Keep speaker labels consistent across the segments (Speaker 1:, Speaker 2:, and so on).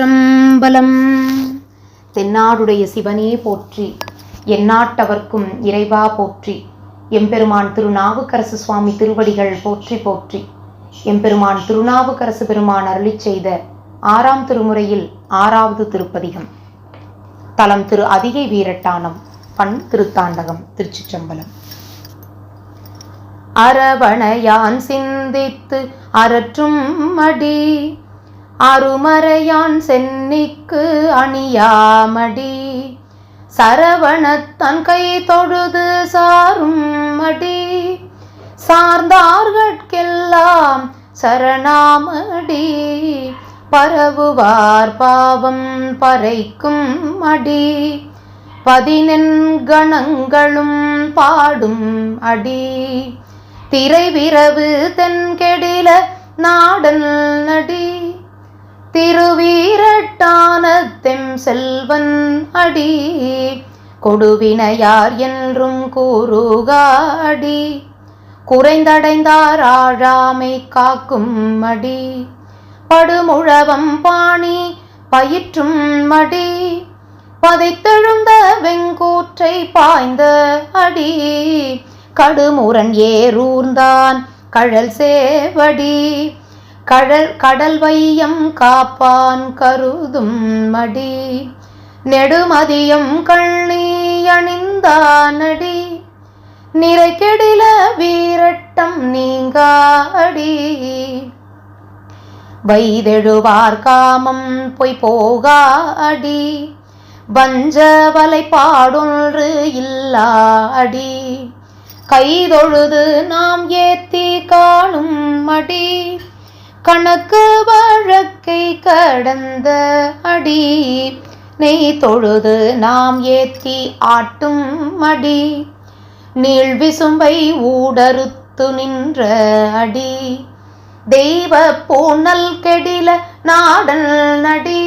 Speaker 1: திருச்சிற்றம்பலம். தென்னாடுடைய சிவனே போற்றி எந்நாட்டவர்க்கும் இறைவா போற்றி எம்பெருமான் திருநாவுக்கரசு சுவாமி திருவடிகள் போற்றி போற்றி. எம்பெருமான் திருநாவுக்கரசு பெருமான் அருளி செய்த ஆறாம் திருமுறையில் ஆறாவது திருப்பதிகம். தலம் திரு அதிகை வீரட்டானம் பண் திருத்தாண்டகம் திருச்சிற்றம்பலம். அரவணையான் சிந்தித்து அரற்றும் மடி அருமறையான் சென்னிக்கு அணியாமடி. சரவணத்தன் கை தொழுது சாரும் மடி. சார்ந்தார்கட்கெல்லாம் சரணாமடி. பரவுவார் பாவம் பறைக்கும் அடி பதினெண்கணங்களும் பாடும் அடி. திரைவிரவு தென்கெடில நாடல் நடி. திருவீரட்டானத்தெம் செல்வன் அடி கொடுவினையார் என்றும் கூறுகாடி. குறைந்தடைந்தார் ஆழாமை காக்கும் மடி படுமுழவம் பாணி பயிற்றும் மடி. பதைத்தெழுந்த வெங்கூற்றை பாய்ந்த அடி கடுமுரண் ஏரூர்ந்தான் கழல் சேவடி. கடல் கடல் வையம் காப்பான் கருதும் மடி. நெடுமதியம் கண்ணி அணிந்தானடி நிறை கெடில வீரட்டம் நீங்காடி வைதெழுவார் காமம் பொய் போகாடி வஞ்ச வலை பாடொன்று இல்லாடி கைதொழுது நாம் ஏத்தி காணும் மடி. கணக்கு வழக்கை கடந்த அடி நெய் தொழுது நாம் ஏத்தி ஆட்டும் மடி நீழ்விசும்பை ஊடறுத்து நின்ற அடி தெய்வ பூனல் கெடில நாடல் நடி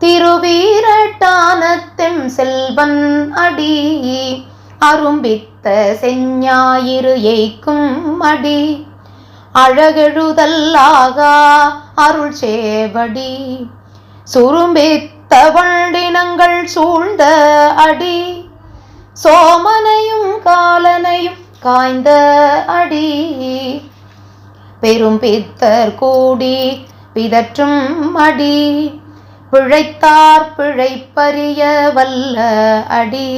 Speaker 1: திருவீரட்டானத்தெம் செல்வன் அடி அரும்பித்த செஞ்ஞாயிறு ஏய்க்கும் அடி. அழகெழுதல்லாகா அருள் சேவடி சுரும்பித்த வண்டினங்கள் சூழ்ந்த அடி சோமனையும் காலனையும் காய்ந்த அடி. பெரும் பித்தர் கூடி பிதற்றும் அடி பிழைத்தார் பிழைப்பறிய வல்ல அடி.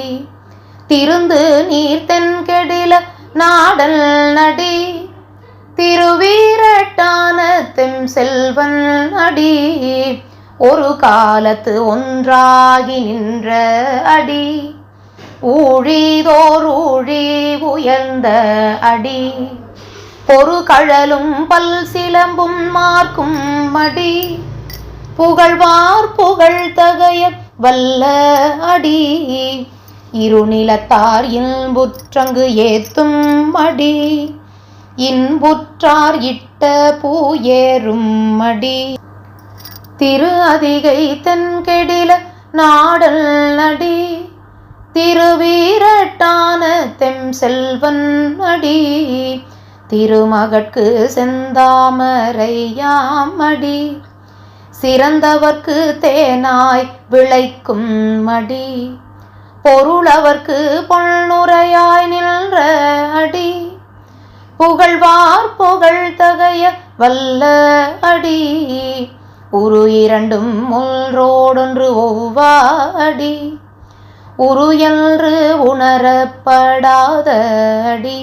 Speaker 1: திருந்து நீர் தென்கெடில நாடல் நடி திருவீரட்டான செல்வன் அடி. ஒரு காலத்து ஒன்றாகி நின்ற அடி. ஊழிதோர் ஊழி உயர்ந்த அடி. பொறு கழலும் பல் சிலம்பும் மார்க்கும் மடி புகழ்வார் புகழ் தகைய வல்ல அடி. இருநிலத்தார் இன்புற்றங்கு ஏத்தும் அடி. இன்புற்றார் இட்ட பூயேறும் ஏறும் மடி. திரு அதிகை தென்கெடில நாடல் நடி. திருவீரட்டான தெம் செல்வன் அடி. திருமகட்கு செந்தாமரையாமடி சிறந்தவர்க்கு தேனாய் விளைக்கும் மடி. பொருளவர்க்கு பொன்னுரையாய் நின்ற அடி. புகழ்வார் புகழ் தகைய வல்ல அடி. உரு இரண்டும் ஒன்றோடொன்று ஒவ்வாடி. உரு என்று உணரப்படாத அடி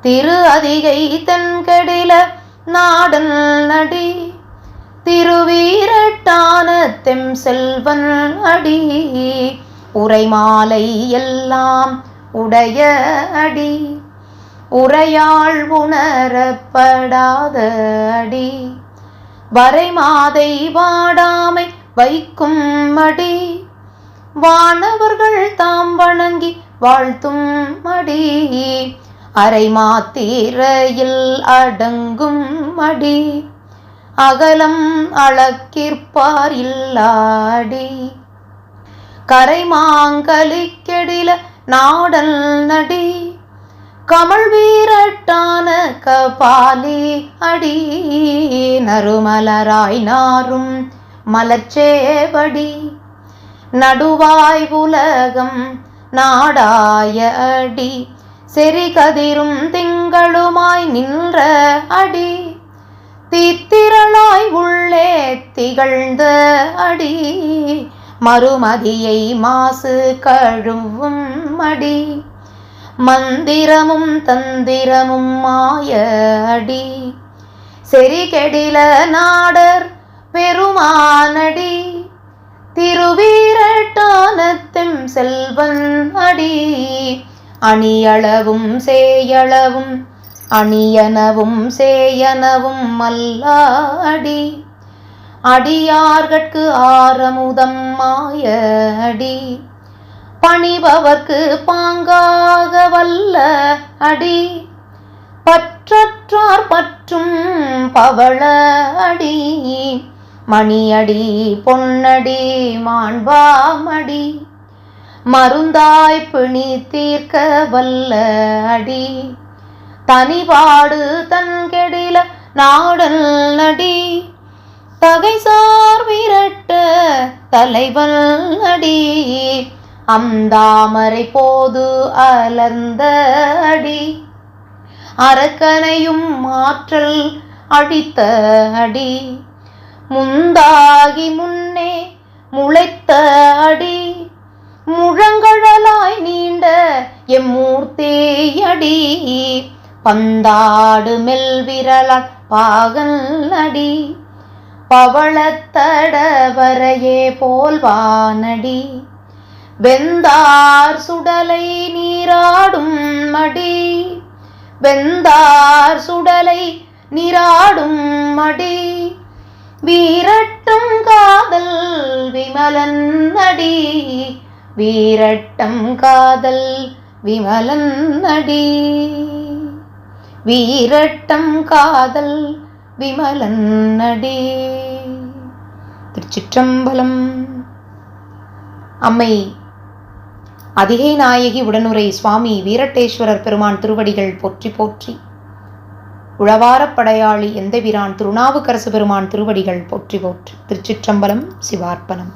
Speaker 1: திரு அதிகை தென்கடில நாடன் அடி திருவீரட்டான தெம் செல்வன் அடி. உரைமாலை எல்லாம் உடைய அடி. உரையாள் உணரப்படாத அடி. வரைமாதை வாடாமை வைக்கும் மடி வானவர்கள் தாம் வணங்கி வாழ்த்தும் மடி அரை மாத்திரையில் அடங்கும் மடி அகலம் அளக்கிற்பார் இல்லாடி கரை மாங்கலிக்கெடில நாடல் நடி. கமல் வீரட்டான கபாலி அடி நறுமலராய் நாரும் மலர்ச்சேவடி நடுவாய் உலகம் நாடாய அடி செறிகதிரும் திங்களுமாய் நின்ற அடி. தீத்திரளாய் உள்ளே திகழ்ந்த அடி மறுமதியை மாசு கழுவும் அடி. மந்திரமும் தந்திரமும் மாய அடி. செறிகெடில நாடர் பெருமானடி. திருவீரட்டானத்தும் செல்வன் அடி. அணியளவும் சேயளவும் அணியனவும் சேயனவும் மல்லாடி அடியார்கட்கு ஆரமுதம் மாய அடி. பணிபவர்க்கு பாங்காக வல்ல அடி. பற்றற்றார் பற்றும் பவள அடி. மணியடி பொன்னடி மாண்பாமடி. மருந்தாய் பிணி தீர்க்க வல்ல அடி. தனிபாடு தன்கெடில நாடல் நடி. தகைசார் விரட்ட தலைவல் அடி. அந்தாமரை போது அலர்ந்த அடி அரக்கனையும் மாற்றல் அடித்த அடி முந்தாகி முன்னே முளைத்த அடி முழங்கழலாய் நீண்ட எம்மூர்த்தேயடி பந்தாடு மெல்விரலால் பாகல் அடி பவளத்தடவரையே போல்வானடி வெந்தார் சுடலை நீராடும் மடி. வெந்தார் சுடலை நீராடும் மடி. வீரட்டும் காதல் விமலன் அடி. வீரட்டம் காதல் விமலன் அடி. வீரட்டம் காதல் விமலன் அடி. திருச்சிற்றம்பலம். அம்மை அதிகை நாயகி உடனுரை சுவாமி வீரட்டேஸ்வரர் பெருமான் திருவடிகள் போற்றி போற்றி. உழவாரப் படையாளி எந்தவிரான் திருநாவுக்கரசு பெருமான் திருவடிகள் போற்றி போற்றி. திருச்சிற்றம்பலம் சிவார்ப்பணம்.